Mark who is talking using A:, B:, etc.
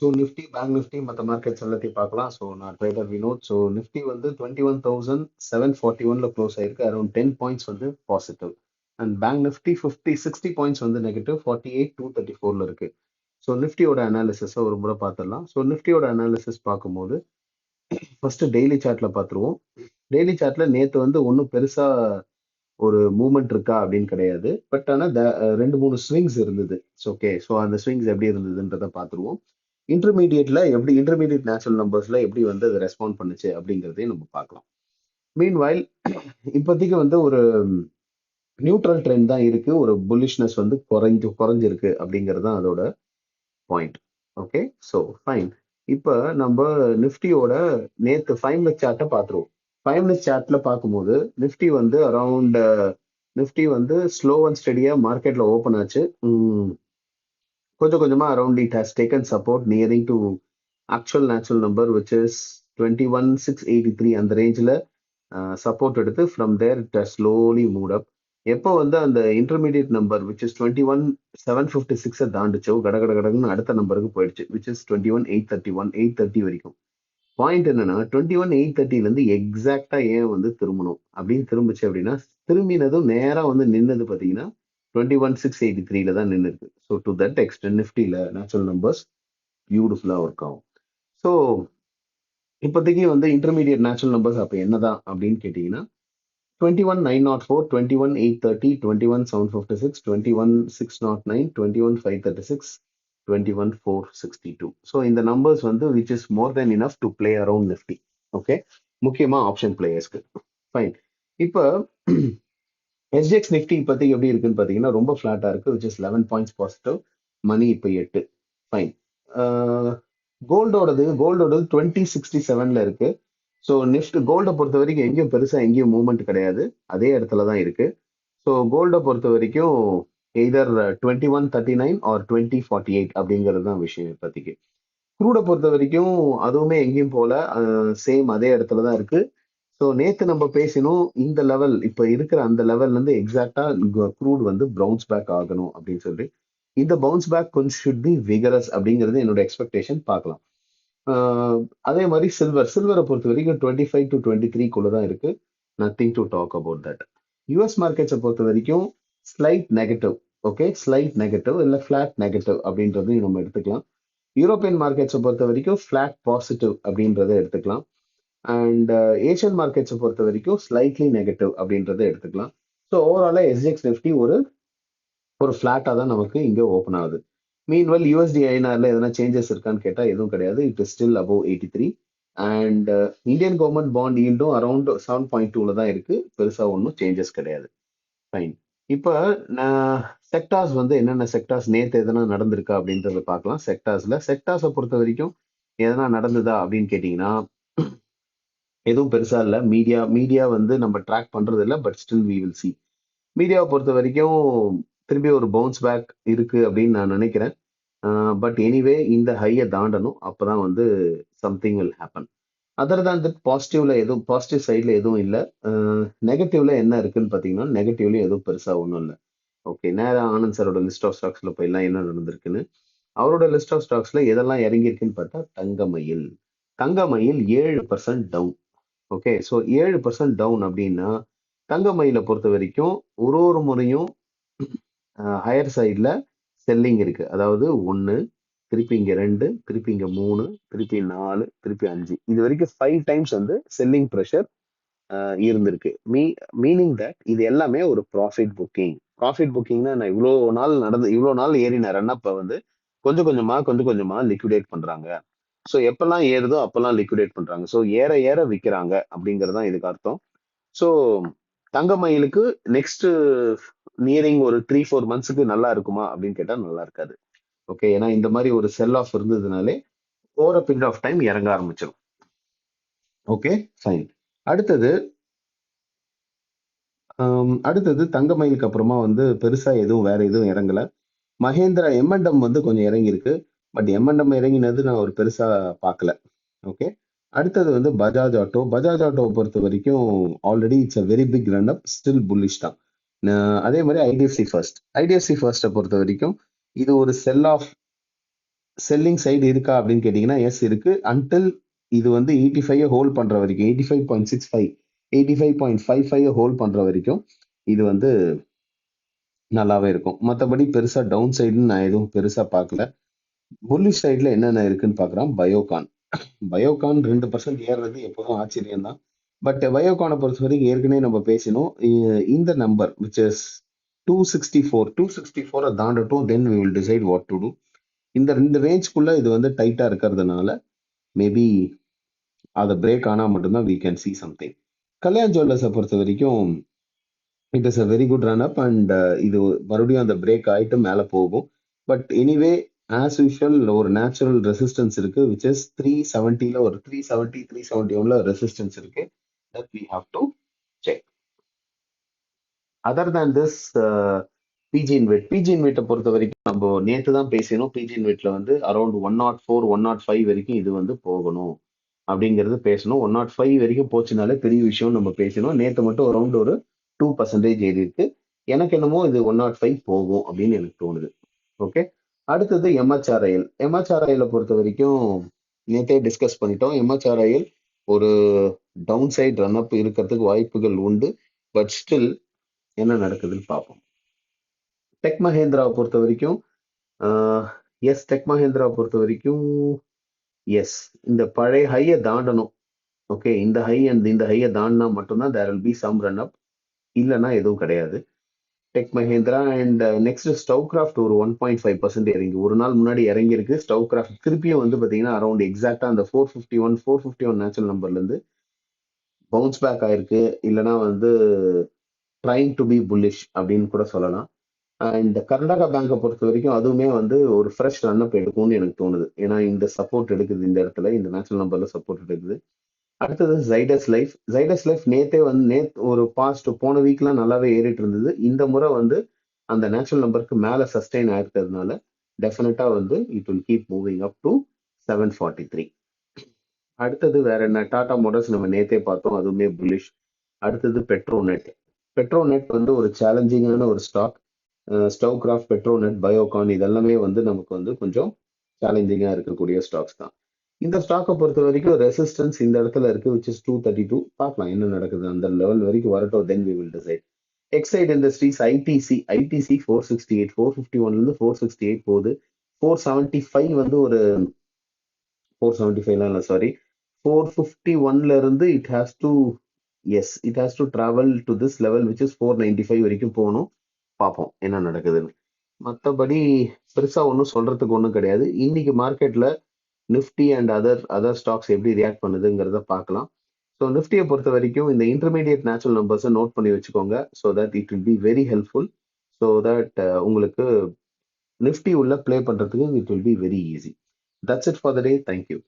A: so Nifty bank Nifty மற்ற markets எல்லாத்தையும் பார்க்கலாம் ஸோ நான் ட்ரேடர் வினோத் ஸோ நிஃப்டி வந்து twenty one thousand seven forty ஒன்ல க்ளோஸ் ஆயிருக்கு அரௌண்ட் டென் பாயிண்ட்ஸ் வந்து positive and bank Nifty fifty sixty points வந்து negative forty eight two thirty ஃபோர்ல இருக்கு ஸோ நிஃப்டியோட அனாலிசிஸை ஒரு முறை பார்த்துடலாம் ஸோ நிஃப்டியோட அனாலிசிஸ் பார்க்கும்போது ஃபர்ஸ்ட் டெய்லி சார்ட்ல பார்த்துருவோம் டெய்லி சார்ட்ல நேற்று வந்து ஒன்றும் பெருசா ஒரு மூமெண்ட் இருக்கா அப்படின்னு கிடையாது பட் ஆனால் ரெண்டு மூணு ஸ்விங்ஸ் இருந்தது ஓகே ஸோ அந்த ஸ்விங்ஸ் எப்படி இருந்ததுன்றதை பார்த்துருவோம் இன்டர்மீடியட்ல எப்படி இன்டர்மீடியட் நேச்சுரல் நம்பர்ஸ்ல எப்படி வந்து அது ரெஸ்பாண்ட் பண்ணுச்சு அப்படிங்கிறதையும் நம்ம பார்க்கலாம் மீன் மீன்வாயில் இப்போதைக்கு வந்து ஒரு நியூட்ரல் ட்ரெண்ட் தான் இருக்கு ஒரு புல்லிஷ்னஸ் வந்து குறைஞ்சு குறைஞ்சிருக்கு அப்படிங்கிறது தான் அதோட பாயிண்ட் ஓகே ஸோ ஃபைன் இப்போ நம்ம நிஃப்டியோட நேற்று ஃபைவ் மினிட் சார்ட்டை பார்த்துருவோம் ஃபைவ் மினிட் சார்ட்ல பார்க்கும்போது நிஃப்டி வந்து அரவுண்ட் நிஃப்டி வந்து ஸ்லோ அண்ட் ஸ்டடியாக மார்க்கெட்டில் ஓப்பன் ஆச்சு கொஞ்சம் கொஞ்சமாக around it has taken support nearing to actual natural number which is twenty one six eighty three அந்த ரேஞ்சில் சப்போர்ட் uh, எடுத்து from there it has slowly moved up எப்போ வந்து அந்த intermediate number which is twenty one seven fifty சிக்ஸை தாண்டிச்சோ கட கட அடுத்த நம்பருக்கு போயிடுச்சு which is twenty one eight thirty one eight thirty வரைக்கும் பாயிண்ட் என்னன்னா டுவெண்ட்டி ஒன் எயிட் தேர்ட்டிலேருந்து எக்ஸாக்டாக ஏன் வந்து திரும்பணும் அப்படின்னு திரும்பிச்சு அப்படின்னா திரும்பினதும் நேராக வந்து நின்னது பார்த்தீங்கன்னா டுவெண்ட்டி ஒன் சிக்ஸ் எயிட்டி த்ரீல தான் நின்று இருக்கு ஸோ டு தட் எக்ஸ்டென்ட் நிஃப்டியில் நேச்சுரல் நம்பர்ஸ் பியூட்டிஃபுல்லாக ஒர்க் ஆகும் ஸோ இப்போதைக்கு வந்து இன்டர்மீடியட் நேச்சுரல் நம்பர்ஸ் அப்போ என்னதான் அப்படின்னு கேட்டிங்கன்னா twenty one nine nought four twenty one eight thirty twenty one seven fifty six twenty one six nought nine twenty one five thirty six twenty one four sixty two so இந்த numbers வந்து which is more than enough to play around Nifty okay முக்கியமாக option பிளேயர்ஸ்க்கு fine இப்போ SGX Nifty இப்போதைக்கு எப்படி இருக்குன்னு பார்த்தீங்கன்னா ரொம்ப ஃப்ளாட்டாக இருக்குது which is eleven points positive மணி இப்போ எட்டு ஃபைன் கோல்டோடது கோல்டோடது டுவெண்ட்டி சிக்ஸ்டி செவனில் இருக்குது ஸோ நிஃப்ட் கோல்டை பொறுத்த வரைக்கும் எங்கேயும் பெருசாக எங்கேயும் மூவ்மெண்ட் கிடையாது அதே இடத்துல தான் இருக்குது ஸோ கோல்டை பொறுத்த வரைக்கும் either twenty one thirty nine or twenty forty eight அப்படிங்கிறது தான் விஷயம் இப்போதைக்கு குரூடை பொறுத்த வரைக்கும் அதுவுமே எங்கேயும் போகல சேம் அதே இடத்துல தான் இருக்குது ஸோ நேற்று நம்ம பேசினோம் இந்த லெவல் இப்போ இருக்கிற அந்த லெவல்லேருந்து எக்ஸாக்டா க்ரூட் வந்து பவுன்ஸ் பேக் ஆகணும் அப்படின்னு சொல்லி இந்த பவுன்ஸ் பேக் கொஞ்சம் ஷுட் பி விகரஸ் அப்படிங்கிறது என்னோட எக்ஸ்பெக்டேஷன் பார்க்கலாம் அதே மாதிரி சில்வர் சில்வரை பொறுத்த வரைக்கும் டுவெண்ட்டி ஃபைவ் டு டுவெண்ட்டி த்ரீக்குள்ளே தான் இருக்கு nothing to talk about that US மார்க்கெட்ஸை பொறுத்த வரைக்கும் slight negative okay slight negative இல்லை ஃப்ளாட் நெகட்டிவ் அப்படின்றதையும் நம்ம எடுத்துக்கலாம் யூரோப்பியன் மார்க்கெட்ஸை பொறுத்த வரைக்கும் ஃப்ளாட் பாசிட்டிவ் அப்படின்றத எடுத்துக்கலாம் அண்ட் ஏஷியன் மார்க்கெட்ஸை பொறுத்த வரைக்கும் ஸ்லைட்லி நெகட்டிவ் அப்படின்றத எடுத்துக்கலாம் ஸோ ஓவராலாக எஸ்ஜிஎக்ஸ் நிஃப்டி ஒரு ஒரு ஃப்ளாட்டாக தான் நமக்கு இங்கே ஓப்பன் ஆகுது மீன்வெல் யூஎஸ்டி ஐநாரில் எதனா சேஞ்சஸ் இருக்கான்னு கேட்டால் எதுவும் கிடையாது it is still above eighty three and Indian government bond ஈல்டும் அரௌண்ட் செவன் பாயிண்ட் டூவில் தான் இருக்குது பெருசாக ஒன்றும் சேஞ்சஸ் கிடையாது ஃபைன் இப்போ நான் செக்டார்ஸ் வந்து என்னென்ன செக்டார்ஸ் நேற்று எதனா நடந்திருக்கா அப்படின்றத பார்க்கலாம் செக்டார்ஸில் செக்டார்ஸை பொறுத்த வரைக்கும் எதனா நடந்ததா அப்படின்னு கேட்டிங்கன்னா எதுவும் பெருசா இல்லை மீடியா மீடியா வந்து நம்ம ட்ராக் பண்றது இல்லை but still we will see மீடியாவை பொறுத்த வரைக்கும் திரும்பி ஒரு பவுன்ஸ் பேக் இருக்கு அப்படின்னு நான் நினைக்கிறேன் பட் எனிவே இந்த ஹையை தாண்டணும் அப்போதான் வந்து சம்திங் வில் ஹேப்பன் அதர் தான் தட் பாசிட்டிவ்ல எதுவும் பாசிட்டிவ் சைடில் எதுவும் இல்லை நெகட்டிவ்ல என்ன இருக்குன்னு பார்த்தீங்கன்னா நெகட்டிவ்லையும் எதுவும் பெருசாக ஒன்றும் இல்லை ஓகே நேராக ஆனந்த் சாரோட லிஸ்ட் ஆஃப் ஸ்டாக்ஸில் போயெல்லாம் என்ன நடந்திருக்குன்னு அவரோட லிஸ்ட் ஆஃப் ஸ்டாக்ஸில் எதெல்லாம் இறங்கியிருக்குன்னு பார்த்தா தங்கமயில் தங்கமயில் ஏழு பர்சன்ட் டவுன் ஓகே ஸோ ஏழு பர்சன்ட் டவுன் அப்படின்னா தங்க மயில பொறுத்த வரைக்கும் ஒரு ஒரு முறையும் ஹையர் சைடில் செல்லிங் இருக்குது அதாவது ஒன்று திருப்பி இங்கே ரெண்டு திருப்பி இங்கே மூணு திருப்பி நாலு திருப்பி அஞ்சு இது வரைக்கும் ஃபைவ் டைம்ஸ் வந்து செல்லிங் ப்ரெஷர் இருந்திருக்கு மீ மீனிங் தட் இது எல்லாமே ஒரு ப்ராஃபிட் புக்கிங் ப்ராஃபிட் புக்கிங்னா நான் இவ்வளோ நாள் நடந்து இவ்வளோ நாள் ஏறின ரன்னப்பை வந்து கொஞ்சம் கொஞ்சமாக கொஞ்சம் கொஞ்சமாக லிக்விடேட் பண்ணுறாங்க ஸோ எப்பெல்லாம் ஏறுதோ அப்பெல்லாம் லிக்விடேட் பண்றாங்க ஸோ ஏற ஏற விற்கிறாங்க அப்படிங்கறதான் இதுக்கு அர்த்தம் ஸோ தங்க மயிலுக்கு நெக்ஸ்ட் நியரிங் ஒரு த்ரீ ஃபோர் மந்த்ஸுக்கு நல்லா இருக்குமா அப்படின்னு கேட்டால் நல்லா இருக்காது ஓகே ஏன்னா இந்த மாதிரி ஒரு செல் ஆஃப் இருந்ததுனாலே ஓர பீரியட் ஆஃப் டைம் இறங்க ஆரம்பிச்சிடும் ஓகே ஃபைன் அடுத்தது um, அடுத்தது தங்கமயிலுக்கு அப்புறமா வந்து பெருசா எதுவும் வேற எதுவும் இறங்கல மகேந்திரா எம்என்டம் வந்து கொஞ்சம் இறங்கியிருக்கு பட் எம்என்எம் இறங்கினது நான் ஒரு பெருசாக பார்க்கல ஓகே அடுத்தது வந்து பஜாஜ் ஆட்டோ பஜாஜ் ஆட்டோவை பொறுத்த வரைக்கும் already it's a very big run up still bullish தான் அதே மாதிரி ஐடிஎஃப்சி ஃபர்ஸ்ட் ஐடிஎஃப்சி ஃபர்ஸ்ட்டை பொறுத்த வரைக்கும் இது ஒரு செல் ஆஃப் செல்லிங் சைடு இருக்கா அப்படின்னு கேட்டிங்கன்னா எஸ் இருக்கு அன்டில் இது வந்து எயிட்டி ஃபைவ் ஹோல்ட் பண்ணுற வரைக்கும் eighty five point six five eighty five point five five hold பண்ணுற வரைக்கும் இது வந்து நல்லாவே இருக்கும் மற்றபடி பெருசாக டவுன் சைடுன்னு நான் எதுவும் பெருசாக பார்க்கல புல்லிஷ் சைடில் என்னென்ன இருக்குன்னு பார்க்குறோம் பயோகான் பயோகான் ரெண்டு பர்சன்ட் ஏறுறது எப்போதும் ஆச்சரியம் தான் பட் பயோகானை பொறுத்த வரைக்கும் ஏற்கனவே நம்ம பேசினோம் இந்த number which is two sixty four two sixty ஃபோரை தாண்டட்டும் then we will decide what to do இந்த ரெண்டு ரேஞ்ச்குள்ள இது வந்து டைட்டாக இருக்கிறதுனால மேபி அதை பிரேக் ஆனால் மட்டும்தான் we can see something Kalyan ஜுவல்லர்ஸை பொறுத்த வரைக்கும் it is a very good run up and இது மறுபடியும் அந்த பிரேக் ஆகிட்டு மேலே போகும் பட் எனிவே ஆஸ் யூஷுவல் ஒரு நேச்சுரல் ரெசிஸ்டன்ஸ் இருக்கு விச் இஸ் த்ரீ செவன்டில ஒரு த்ரீ செவன்டி த்ரீ செவன்ட்டி ஒன்ல ரெசிஸ்டன்ஸ் இருக்கு that we have to check other than this PG வெட் பிஜி வெட்டை பொறுத்த வரைக்கும் நம்ம நேற்று தான் பேசணும் பிஜி இன்வெட்டில் வந்து around one nought four one nought five வரைக்கும் இது வந்து போகணும் அப்படிங்கிறது பேசணும் ஒன் நாட் ஃபைவ் வரைக்கும் போச்சுனாலே பெரிய விஷயம் நம்ம பேசினோம் நேற்று மட்டும் அரௌண்ட் ஒரு டூ பர்சன்டேஜ் ஏறி இருக்கு எனக்கு என்னமோ இது ஒன் நாட் ஃபைவ் போகும் அப்படின்னு எனக்கு தோணுது ஓகே அடுத்தது எம்ஹெச்ஆர்ஐஎல் எம்ஹெச்ஆர்ஐஎல பொறுத்த வரைக்கும் நேற்றே டிஸ்கஸ் பண்ணிட்டோம் எம்ஹெச்ஆர்ஐஎல் ஒரு டவுன் சைட் ரன்அப் இருக்கிறதுக்கு வாய்ப்புகள் உண்டு பட் ஸ்டில் என்ன நடக்குதுன்னு பார்ப்போம் டெக் மஹேந்திராவை பொறுத்த வரைக்கும் எஸ் டெக் மஹேந்திராவை பொறுத்த வரைக்கும் எஸ் இந்த பழைய ஹையை தாண்டணும் ஓகே இந்த ஹை அண்ட் இந்த ஹையை தாண்டினா மட்டும்தான் there will be some run up இல்லைன்னா எதுவும் கிடையாது tech Mahindra and next stove craft ஒரு ஒன் பாயிண்ட் ஃபைவ் பர்சன்ட் இறங்கி ஒரு நாள் முன்னாடி இறங்கியிருக்கு ஸ்டவ் கிராஃப்ட் திருப்பியும் வந்து பார்த்தீங்கன்னா அரௌண்ட் எக்ஸாக்டா அந்த four fifty one four fifty one natural நம்பர்லேருந்து பவுன்ஸ் பேக் ஆயிருக்கு இல்லைனா வந்து ட்ரைங் டு பி புல்லிஷ் அப்படின்னு கூட சொல்லலாம் இந்த கர்நாடகா பேங்கை பொறுத்த வரைக்கும் அதுவுமே வந்து ஒரு ஃப்ரெஷ் ரன் அப் எடுக்கும்னு எனக்கு தோணுது ஏன்னா இந்த சப்போர்ட் எடுக்குது இந்த இடத்துல இந்த நேச்சுரல் நம்பர்ல சப்போர்ட் எடுக்குது அடுத்தது ஜைடஸ் லைஃப் ஜைடஸ் லைஃப் நேத்தே வந்து நேத் ஒரு பாஸ்ட் போன வீக்லாம் நல்லாவே ஏறிட்டு இருந்தது இந்த முறை வந்து அந்த நேச்சுரல் நம்பருக்கு மேலே சஸ்டெயின் ஆயிருக்கிறதுனால டெஃபினட்டாக வந்து it will keep moving up to seven forty three அடுத்தது வேற என்ன டாடா மோட்டர்ஸ் நம்ம நேத்தே பார்த்தோம் அதுவுமே புலிஷ் அடுத்தது பெட்ரோநெட் பெட்ரோநெட் வந்து ஒரு சேலஞ்சிங்கான ஒரு stock Stove Kraft Petronet Biocon இதெல்லாமே வந்து நமக்கு வந்து கொஞ்சம் சேலஞ்சிங்காக இருக்கக்கூடிய ஸ்டாக்ஸ் தான் இந்த ஸ்டாக்கை பொறுத்த வரைக்கும் ரெசிஸ்டன்ஸ் இந்த இடத்துல இருக்கு which is two thirty two பார்க்கலாம் என்ன நடக்குது அந்த லெவல் வரைக்கும் வரட்டும் then we will decide Excide Industries ITC ITC four sixty eight four fifty ஒன்லேருந்து ஃபோர் சிக்ஸ்டி எயிட் போகுது ஃபோர் செவன்ட்டி ஃபைவ் வந்து ஒரு ஃபோர் செவன்ட்டி ஃபைவ்லாம் இல்லை சாரி ஃபோர் ஃபிஃப்டி ஒன்ல இருந்து இட் ஹேஸ் டு எஸ் it has to travel to this level which is four ninety five வரைக்கும் போகணும் பார்ப்போம் என்ன நடக்குதுன்னு மற்றபடி பெருசாக ஒன்றும் சொல்கிறதுக்கு ஒன்றும் கிடையாது இன்னைக்கு மார்க்கெட்டில் Nifty and other other stocks எப்படி ரியாக்ட் பண்ணுதுங்கிறத பார்க்கலாம் ஸோ நிஃப்டியை பொறுத்த வரைக்கும் இந்த இன்டர்மீடியட் நேச்சுரல் நம்பர்ஸை நோட் பண்ணி வச்சுக்கோங்க so that it will be very helpful so that உங்களுக்கு நிஃப்டி உள்ள ப்ளே பண்ணுறதுக்கு it will be very easy that's it for the day thank you